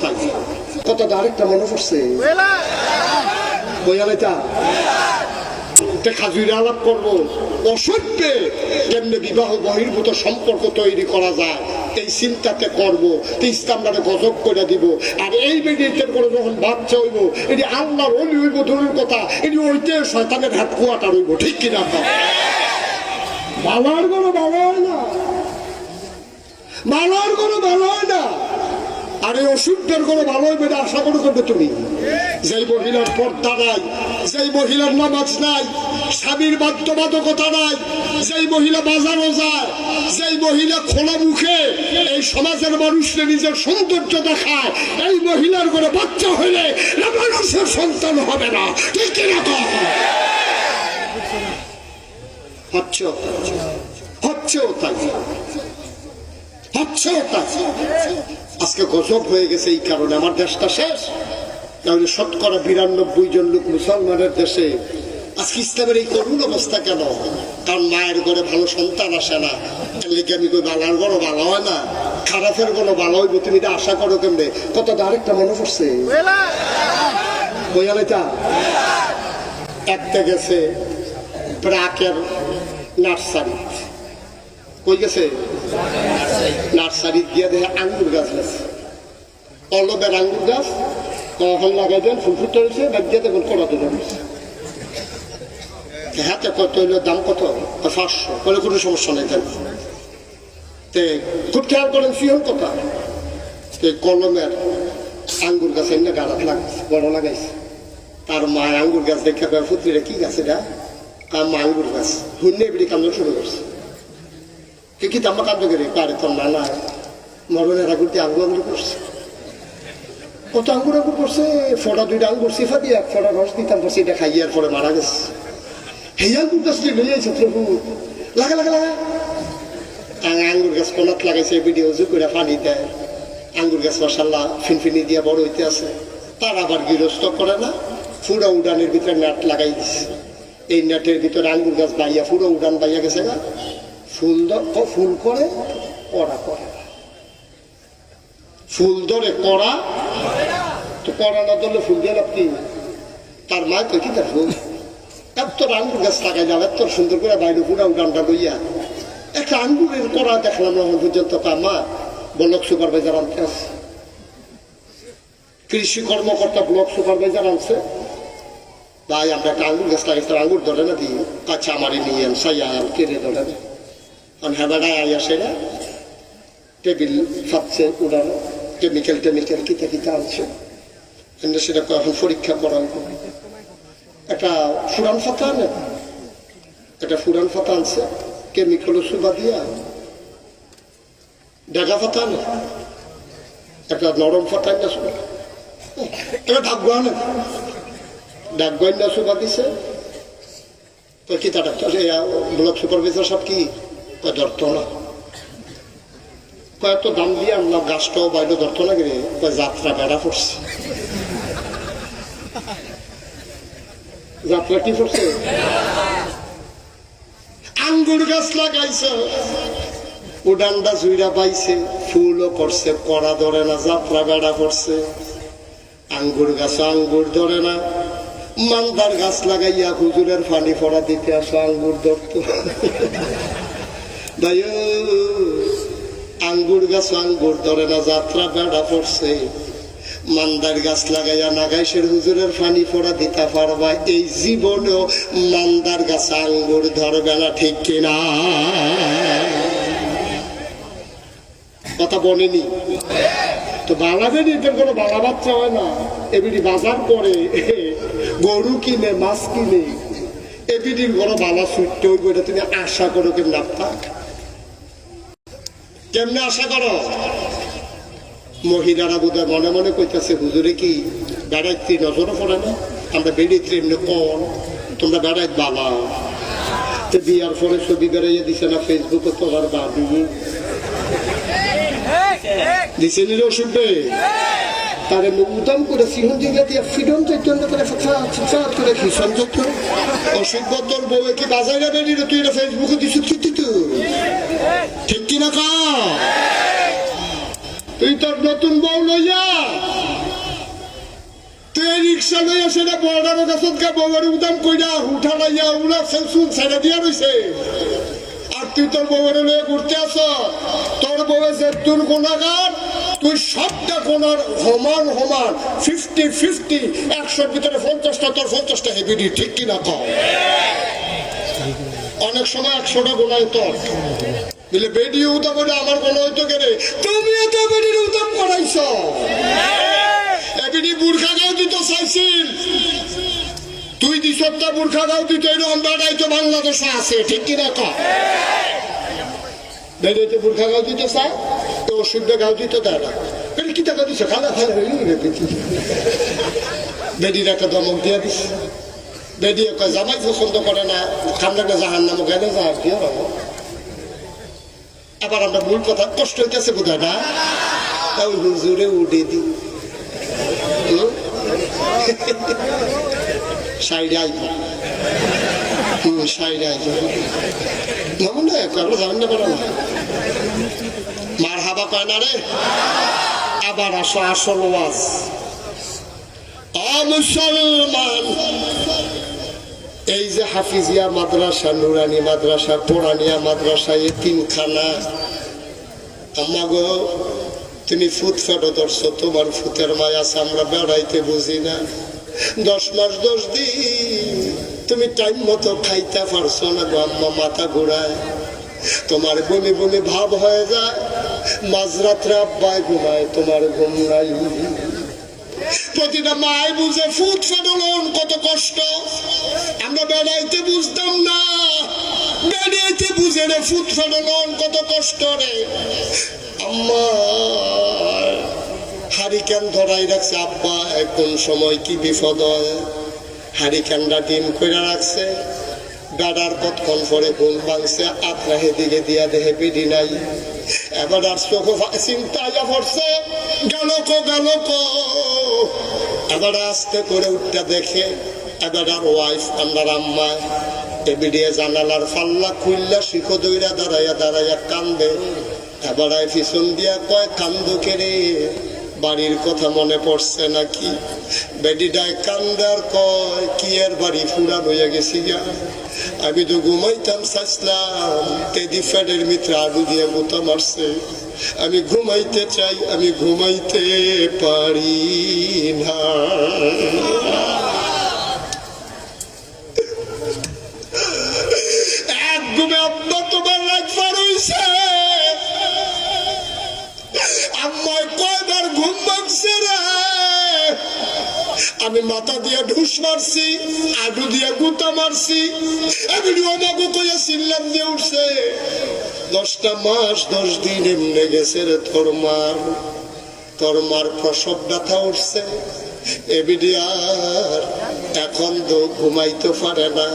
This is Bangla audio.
তাই? আরেকটা করব। বিবাহ বহির্ভূত সম্পর্ক তৈরি করা যায়? এই চিন্তাতে করব। ইসলামটাকে গজব করে দিব। আর এই বেডিয়েটের করে যখন বাচ্চা হইব, এটি আল্লাহর অলি হইব দূরের কথা, এটি ওইতে শয়তানের হাত কুয়াটা রইব, ঠিক কিনা? ভালোর কোনো হয় না। ভালোর কোনো ভালো হয় না। আর এই অসুখদের কোনো ভালো হইবে না আশা করে করবে তুমি। যেই মহিলার পর্দা নাই, যেই মহিলার নামাজ নাই, স্বামীর বাধ্যবাধকতা নাই, যেই মহিলা বাজারও যায়, যেই মহিলা খোলা মুখে এই সমাজের মানুষকে নিজের সৌন্দর্য দেখায়, এই মহিলার করে বাচ্চা হইলে মানুষের সন্তান হবে না। ঠিক কিনা কহ? হচ্ছে হচ্ছেও তাই। হচ্ছেও তাই আজকে গজব হয়ে গেছে এই কারণে আমার দেশটা শেষ। তাহলে শতকরা বিরানব্বই জন লোক মুসলমানের দেশে। আজকে ইসলামের এই করুণ অবস্থা কেন? কারণ মায়ের ঘরে ভালো সন্তান আসে না। লেগে আমি কই, বালার ঘরও ভালো হয় না। খারাপের কোনো ভালো হইব, তুমি এটা আশা করো কেমনে? কত আরেকটা মনে পড়ছে বইয়ালেটা একটা গেছে ব্রাকের নার্সারি কই গেছে? নার্সারি গিয়ে দেখে আঙ্গুর গাছ আছে অলবের আঙ্গুর গাছ, কখন লাগাই দেন, ফুল ফুটে রয়েছে ব্যাগ দিয়ে দেখুন কত ধরেছে হাতে কত দাম কত? পাঁচশো। বলে কোনো সমস্যা নেই তাই তে খুব খেয়াল করেন সিহন কথা। তে কলমের আঙ্গুর গাছ এমনি গাড়াত লাগাইছে বড় লাগাইছে। তার মা আঙ্গুর গাছ দেখে পুত্রীরা কি গাছ এটা? আর মা আঙ্গুর গাছ। হুন্নে বিড়ি কান্দ শুরু করছে। কি কি তাম্মা করি পারে তোর না না মরণের আগুরতে আঙ্গুর আঙ্গুর করছে। কত আঙ্গুর আঙ্গুর করছে? ফোটা দুইটা আঙ্গুর সিফা দিয়ে এক ফোটা রস দিতাম পর সেটা খাইয়ে আর পরে মারা গেছে। এই আঙ্গুর গাছ নিয়ে নিয়ে যাইছে প্রভু। লাগা লাগা লাগা। আং- আঙ্গুর গাছ কোনাত লাগাইছে, ভিডিও উজু করে পানি দেয়। আঙ্গুর গাছ মশাল্লা ফিনফিনি দিয়ে বড় হইতে আছে। তার আবার গৃহস্থ করে না ফুরা উডানের ভিতরে নেট লাগাই দিছে। এই নেটের ভিতরে আঙ্গুর গাছ বাইয়া ফুরো উডান বাইয়া গেছে না দ- ও ফুল করে কড়া করে ফুল ধরে কড়া তো কড়া না ধরলে ফুল দিয়ে লাভ কি? তার মা কই কি তার ফুল? এত আঙ্গুর গাছ লাগাই যাবে সুন্দর করে বাইরে পুরা উডানটা লইয়া। একটা আঙ্গুরের কড়া দেখলাম না পর্যন্ত তা মা, ব্লক সুপারভাইজার আনতে আছে। কৃষি কর্মকর্তা ব্লক সুপারভাইজার আনছে। ভাই, আমরা একটা আঙ্গুর গাছ লাগাইছি তার আঙ্গুর ধরে না দিই আচ্ছা আমারই নিয়ে সাইয়া কেড়ে ধরে না হেবাডায় আইয়া সেরা। টেবিল ফাচ্ছে উড়ানো, কেমিক্যাল টেমিক্যাল কিতা কিতা আনছে। এমনি সেটা এখন পরীক্ষা করা। একটা ফুরান ফাতা আনে? একটা ফুরান ফাতা আনছে। কেমিক্যাল সুবা দিয়া। ডেগা ফাতা আনে? একটা নরম ফাতা না সুবা। একটা ঢাকগো আনে? ঢাকগো না সুবা দিছে। তো কি তা ডাক্তার ব্লক সুপারভাইজার সব কি? কয় ধরত না। কয় দাম দিয়ে আনলাম গাছটাও বাইরে ধরতো না গেলে যাত্রা বেড়া পড়ছে। যাত্রা কি পড়ছে? আঙ্গুর গাছ লাগাইছে। উডানটা জুইরা পাইছে, ফুলও করছে কড়া ধরে না, যাত্রা বেড়া করছে আঙ্গুর গাছ আঙ্গুর ধরে না। মান্দার গাছ লাগাইয়া হুজুরের ফানি ফড়া দিতে আসো, আঙ্গুর ধরতো। আঙ্গুর গাছ আঙ্গুর ধরে না, যাত্রা বেড়া পড়ছে। মান্দার গাছ লাগাইয়া নাগাইশের হুজুরের ফানি ফোড়া দিতে পারবা। এই জীবনেও মান্দার গাছ আঙ্গুর ধরবে না, ঠিক কিনা কথা বলেনি? তো বালাবেন এদের কোনো বালা বাচ্চা হয় না। এবিডি বাজার করে গরু কিনে, মাছ কিনে। এবিডির কোনো বালা সুইটতে হইব এটা তুমি আশা করো কেমন থাক কেমনে আশা করো? মহিলারা বোধহয় মনে মনে কইতেছে হুজুরে কি বেড়াইতে নজরও পড়ে না? আমরা বেড়াইতে এমনি কন তোমরা বেড়াইত বাবা। তো বিয়ার পরে ছবি বেড়াইয়া দিছে না ফেসবুকে তোমার বাবি। দিছে নিল শুনবে তারে উদম করে সিহন জিগা দিয়ে ফিডম চৈতন্য করে ফাঁকা করে? খিসন যত অসভ্য তোর কি বাজারে বেরিয়ে তুই এটা ফেসবুকে কি তুই? ঠিক কিনা কা? তুই তোর নতুন বউ লইয়া তুই দিয়া আর তুই তোর লইয়া ঘুরতে আস তোর বউয়ে যে তুই সবটা গুণার সমান সমান ফিফটি ফিফটি একশোর ভিতরে পঞ্চাশটা, তোর পঞ্চাশটা হেবিডি ঠিক কিনা কম অনেক সময় একশোটা গোনায় তোর। দিলে বেডি করে আমার কোনো হইতো কেনে? তুমি তো বেডির উদাম করাইছ। এবিডি বুর্খা গাও দিত চাইছিল তুই সপ্তাহ বুর্খা গাও দিত এরকম বেড়াই তো বাংলাদেশে আছে ঠিক কিনা ক বেড়াইতে বুর্খা গাও দিতে চায় ওষুধ গাও দিতে দেয় না বেডি কি টাকা দিছে রে বেটি বেডির একটা দমক দিয়ে দিস বেডি কয় জামাই পছন্দ করে না খান্দাকে জাহান নামে গেলে যা কি হবে আবার আমরা মূল কথা কষ্ট হইতেছে বোধহয় না তাও হুজুরে উঠে দি সাইডে আইব হুম সাইডে আইব যেমন আমরা জানেন না রে আবার আসো, আসল ওয়াজ। মুসলমান। এই যে হাফিজিয়া মাদ্রাসা, নুরানি মাদ্রাসা পোড়ানিয়া মাদ্রাসা এতিমখানা আমাগো তুমি ফুট ফেটো ধরছো, তোমার ফুতের মায়া আছে, আমরা বেড়াইতে বুঝি না। দশ মাস, দশ দিন, তুমি টাইম মতো খাইতে পারছ না গো, আম্মা মাথা ঘুরায়। তোমার বমি বমি ভাব হয়ে যায়। মাঝরাত্রে আব্বায় ঘুমায় তোমার ঘুম নাই প্রতিটা মায় বুঝে ফুট ফেটলন কত কষ্ট। আমরা বেড়াইতে বুঝতাম না। বেড়াইতে বুঝে রে ফুট ফেটলন কত কষ্ট রে। আম্মা, হারিকেন ধরাই রাখছে আব্বা কোন সময় কি বিপদ হয়? হারিকেনটা ডিম করে রাখছে। গাডার কতক্ষণ পরে ঘুম ভাঙছে আপনার দিকে দিয়া দেহে পিডি নাই। এবার আর চোখ চিন্তায় পড়ছে গেল কো গেল কো এবার আস্তে করে উঠতে দেখে এবার আর ওয়াইফ আমার আম্মা এবিডিয়ে জানালার ফাল্লা খুললা শিখো দইরা দাঁড়াইয়া দাঁড়াইয়া কান্দে। এবার পিছন দিয়া কয়, কান্দো কেড়ে বাড়ির কথা মনে পড়ছে নাকি? বেডিডায় কান্দার কয়, কি এর বাড়ি ফুরান হইয়া গেছি গা? আমি তো ঘুমাইতাম চাইছিলাম তেদি ফ্যাডের মিত্র আলু দিয়ে গোতা মারছে। আমি ঘুমাইতে চাই, আমি ঘুমাইতে পারি না। আমি মাথা দিয়ে ঢুস মারছি, আডু দিয়ে গুতা মারছি আমি আমাকে কইয়া দিয়ে উঠছে। দশটা মাস, দশ দিন এমনি গেছে রে তোর মার। তোর মার প্রসব ব্যথা উঠছে। এবিডি এখন তো ঘুমাইতে পারে না।